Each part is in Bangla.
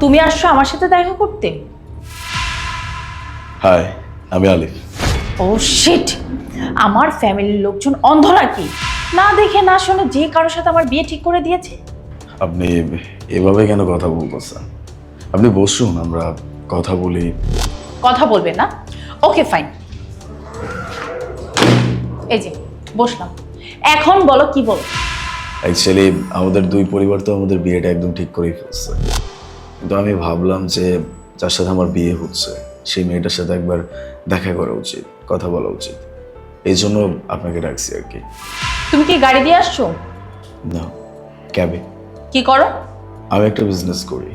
তুমি আসছো আমার সাথে দেখা করতে? হাই আমি আলিফ। Oh shit! আমার ফ্যামিলির লোকজন অন্ধ নাকি না দেখে না শুনে যে কারোর সাথে আমার বিয়ে ঠিক করে দিয়েছে? আপনি এভাবে কেন কথা বলতেছেন আপনি বসুন আমরা কথা বলি। কথা বলবে না? Okay fine. এই যে বসলাম। এখন বলো কি বল অ্যাকচুয়ালি আমাদের দুই পরিবার তো আমাদের বিয়েটা একদম ঠিক করেই ফেলছে। কিন্তু আমি ভাবলাম যে যার সাথে আমার বিয়ে হচ্ছে সেই মেয়েটার সাথে একবার দেখা করা উচিত কথা বলা উচিত। এই জন্য আপনাকে ডাকছি আর কি। তুমি কি গাড়ি দিয়ে আসছো? না ক্যাবে। কি করো? আমি একটা বিজনেস করি।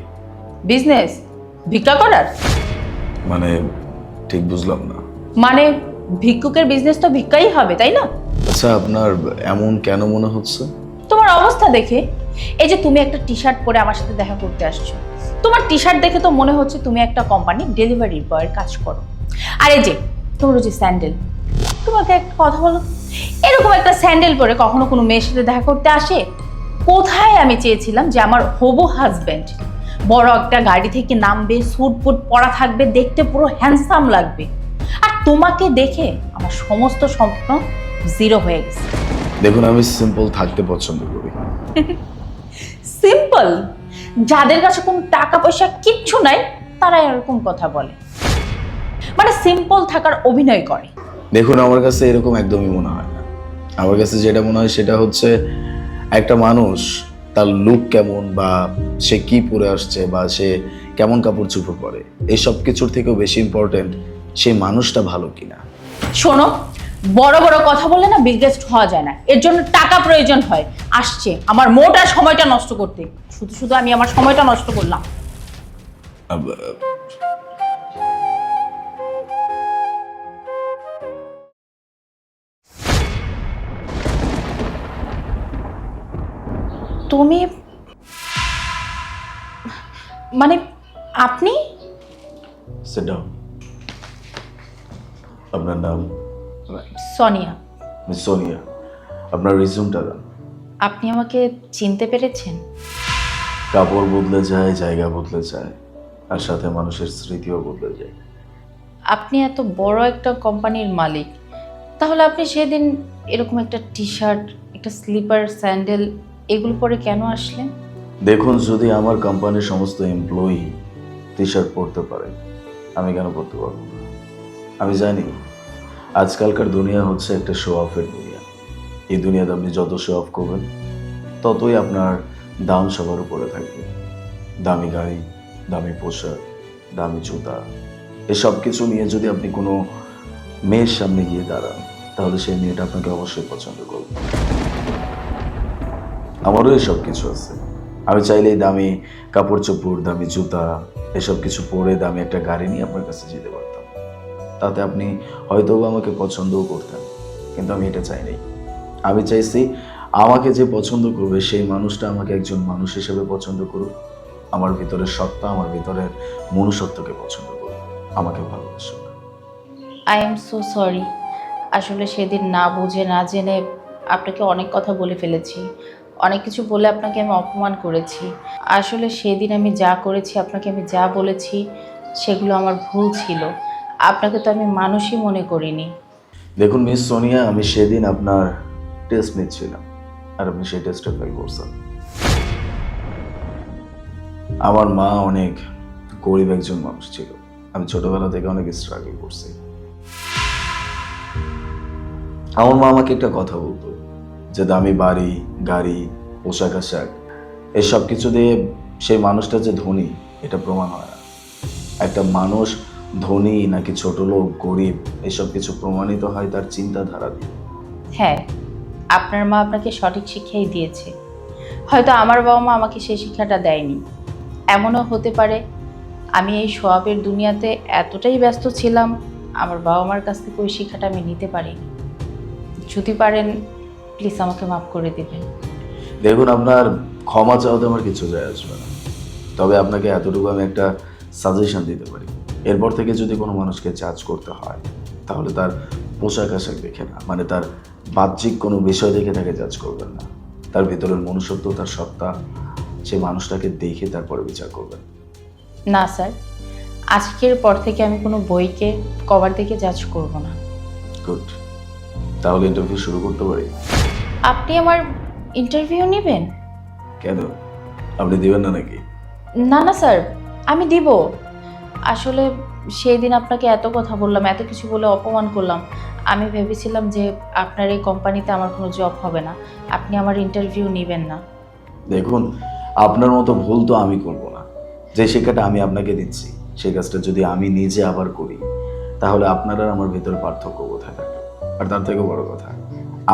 বিজনেস ভিক্ষা করার? মানে ঠিক বুঝলাম না। মানে ভিক্ষুকের বিজনেস তো ভিক্ষাই হবে তাই না? আচ্ছা আপনার এমন কেন মনে হচ্ছে? তোমার অবস্থা দেখে। এই যে তুমি একটা টি শার্ট পরে আমার সাথে দেখা করতে আসছো। তোমার টি শার্ট দেখে তো মনে হচ্ছে তুমি একটা কোম্পানির ডেলিভারি বয়ের কাজ করো। আর এই যে তোমার যে স্যান্ডেল তোমাকে একটা কথা বলো। এরকম একটা স্যান্ডেল পরে কখনো কোনো মেয়ের সাথে দেখা করতে আসে? কোথায় আমি চেয়েছিলাম যে আমার হবু হাজব্যান্ড বড় একটা গাড়ি থেকে নামবে স্যুট ফুট পরা থাকবে দেখতে পুরো হ্যান্ডসাম লাগবে। আর তোমাকে দেখে আমার সমস্ত স্বপ্ন জিরো হয়ে গেছে। দেখুন আমি সিম্পল থাকতে পছন্দ করি। সিম্পল। যাদের কাছে কোনো টাকা পয়সা কিচ্ছু নাই তারা এরকম কথা বলে। মানে সিম্পল থাকার অভিনয় করে। দেখুন আমার কাছে এরকম একদমই মনে হয় না। আমার কাছে যেটা মনে হয় সেটা হচ্ছে একটা মানুষ তার লুক কেমন বা সে কি পরে আসছে বা সে কেমন কাপড় চুপড় পরে। এই সব কিছুর থেকেও বেশি ইম্পর্টেন্ট সেই মানুষটা ভালো কিনা। শোনো বড় বড় কথা বললে না বিগেস্ট হওয়া যায় না। এর জন্য টাকা প্রয়োজন হয়। আসছে। আমার মোটা সময়টা নষ্ট করতে। শুধু শুধু আমি আমার সময়টা নষ্ট করলাম। তুমি মানে আপনি? আপনার নাম? সোনিয়া। মিস সোনিয়া আপনার রিজিউমটা দেন আপনি আমাকে চিনতে পেরেছেন? কাপড় বদলে যায় জায়গা বদলে যায় আর সাথে মানুষের স্মৃতিও বদলে যায়। আপনি এত বড় একটা কোম্পানির মালিক। তাহলে আপনি সেদিন এরকম একটা টি শার্ট একটা স্লিপার স্যান্ডেল এগুলো পরে কেন আসলেন? দেখুন যদি আমার কোম্পানির সমস্ত এমপ্লয়ি টি শার্ট পরতে পারে আমি কেন পরতে পারব না? আমি জানি আজকালকার দুনিয়া হচ্ছে একটা শো অফের দুনিয়া। এই দুনিয়াতে আপনি যত শো অফ করবেন, ততই আপনার দাম সবার উপরে থাকবে। দামি গাড়ি, দামি পোশাক, দামি জুতা, এসব কিছু নিয়ে যদি আপনি কোনো মেয়ের সামনে গিয়ে দাঁড়ান, তাহলে সেই মেয়েটা আপনাকে অবশ্যই পছন্দ করবে। আমারও এসব কিছু আছে। আমি চাইলেই দামি কাপড় চোপড় দামি জুতা, এসব কিছু পরে দামি একটা গাড়ি নিয়ে আপনার কাছে যেতে পারতাম। তাতে আপনি হয়তো আমাকে পছন্দও করতেন, কিন্তু আমি এটা চাইনি। আমি চাইছি আমাকে যে পছন্দ করবে, সেই মানুষটা আমাকে একজন মানুষ হিসেবে পছন্দ করুক, আমার ভিতরের সত্তা, আমার ভিতরের মনুষ্যত্বকে পছন্দ করুক, আমাকে ভালোবাসুক। আই এম সো সরি আসলে সেদিন না বুঝে, না জেনে আপনাকে অনেক কথা বলে ফেলেছি। অনেক কিছু বলে আপনাকে আমি অপমান করেছি। আসলে সেদিন আমি যা করেছি, আপনাকে আমি যা বলেছি, সেগুলো আমার ভুল ছিল। আপনাকে তো আমি মানুষই মনে করিনি। দেখুন, মিস সোনিয়া, আমি সেদিন আপনার টেস্ট নিচ্ছিলাম। আর আপনি সেই টেস্টে ফেল করছেন। আমার মা অনেক গরিব একজন মানুষ ছিল। আমি ছোটবেলা থেকে অনেক স্ট্রাগল করছি। আমার মা আমাকে একটা কথা বলতো, যে দামি বাড়ি, গাড়ি, পোশাক আশাক, এসব কিছু দিয়ে সেই মানুষটা যে ধনী, এটা প্রমাণ হয় না। একটা মানুষ ধনী নাকি ছোট লোক গরিব এসব কিছু প্রমাণিত হয় তার চিন্তাধারা দিয়ে। হ্যাঁ আপনার মা আপনাকে সঠিক শিক্ষাই দিয়েছে। হয়তো আমার বাবা মা আমাকে সেই শিক্ষাটা দেয়নি। এমনও হতে পারে আমি এই সোয়াবের দুনিয়াতে এতটাই ব্যস্ত ছিলাম আমার বাবা মার কাছ থেকে ওই শিক্ষাটা আমি নিতে পারিনি। যদি পারেন প্লিজ আমাকে মাফ করে দেবেন। দেখুন আপনার ক্ষমা চাওয়াতে আমার কিছু যায় আসবে না। তবে আপনাকে এতটুকু আমি একটা সাজেশন দিতে পারি। এরপর থেকে যদি কোনো মানুষকে জাজ করতে হয় তাহলে তার পোশাক আশাক দেখে না। মানে তার বাহ্যিক কোনো বিষয় দেখে তাকে জাজ করবেন না। তার ভিতরের মনুষ্যত্ব তার সত্তা সেই মানুষটাকে দেখে তারপরে বিচার করবেন। না স্যার। আজকের পর থেকে আমি কোনো বইকে কভার দেখে জাজ করব না। গুড তাহলে ইন্টারভিউ শুরু করতে পারি? আপনি আমার ইন্টারভিউ নেবেন? কেন? আপনি দিবেন না নাকি? না না স্যার। আমি দিব। আসলে সেই দিন আপনাকে এত কথা বললাম, এত কিছু বলে অপমান করলাম। আমি ভেবেছিলাম যে আপনার এই কোম্পানিতে আমার কোনো জব হবে না। আপনি আমার ইন্টারভিউ নেবেন না। দেখুন, আপনার মতো ভুল তো আমি করব না। যে শিক্ষাটা আমি আপনাকে দিচ্ছি সেই কাজটা যদি আমি নিজে আবার করি, তাহলে আপনার আমার ভেতরে পার্থক্য কোথায় থাকবে? আর তার থেকে বড় কথা,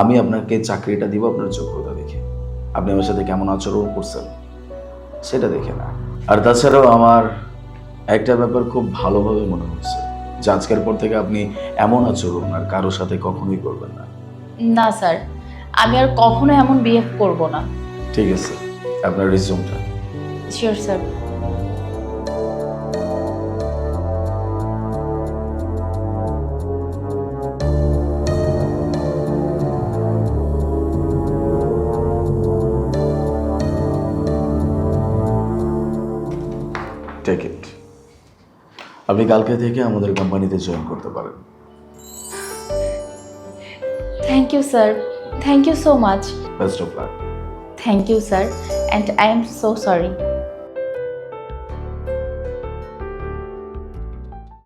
আমি আপনাকে চাকরিটা দিব আপনার যোগ্যতা দেখে। আপনি আমার সাথে কেমন আচরণ করছেন, সেটা দেখে না। আর তাছাড়াও আমার একটা ব্যাপার খুব ভালোভাবে মনে হচ্ছে যে আজকের পর থেকে আপনি এমন আচরণ আর কারোর সাথে কখনোই করবেন না। না স্যার। আমি আর কখনো এমন বিহেভ করব না। ঠিক আছে আপনার রিজিউমটা শিওর স্যার। টেক ইট আপনি কালকে থেকে আমাদের কোম্পানিতে জয়েন করতে পারেন। Thank you sir thank you so much best of luck thank you sir and I am so sorry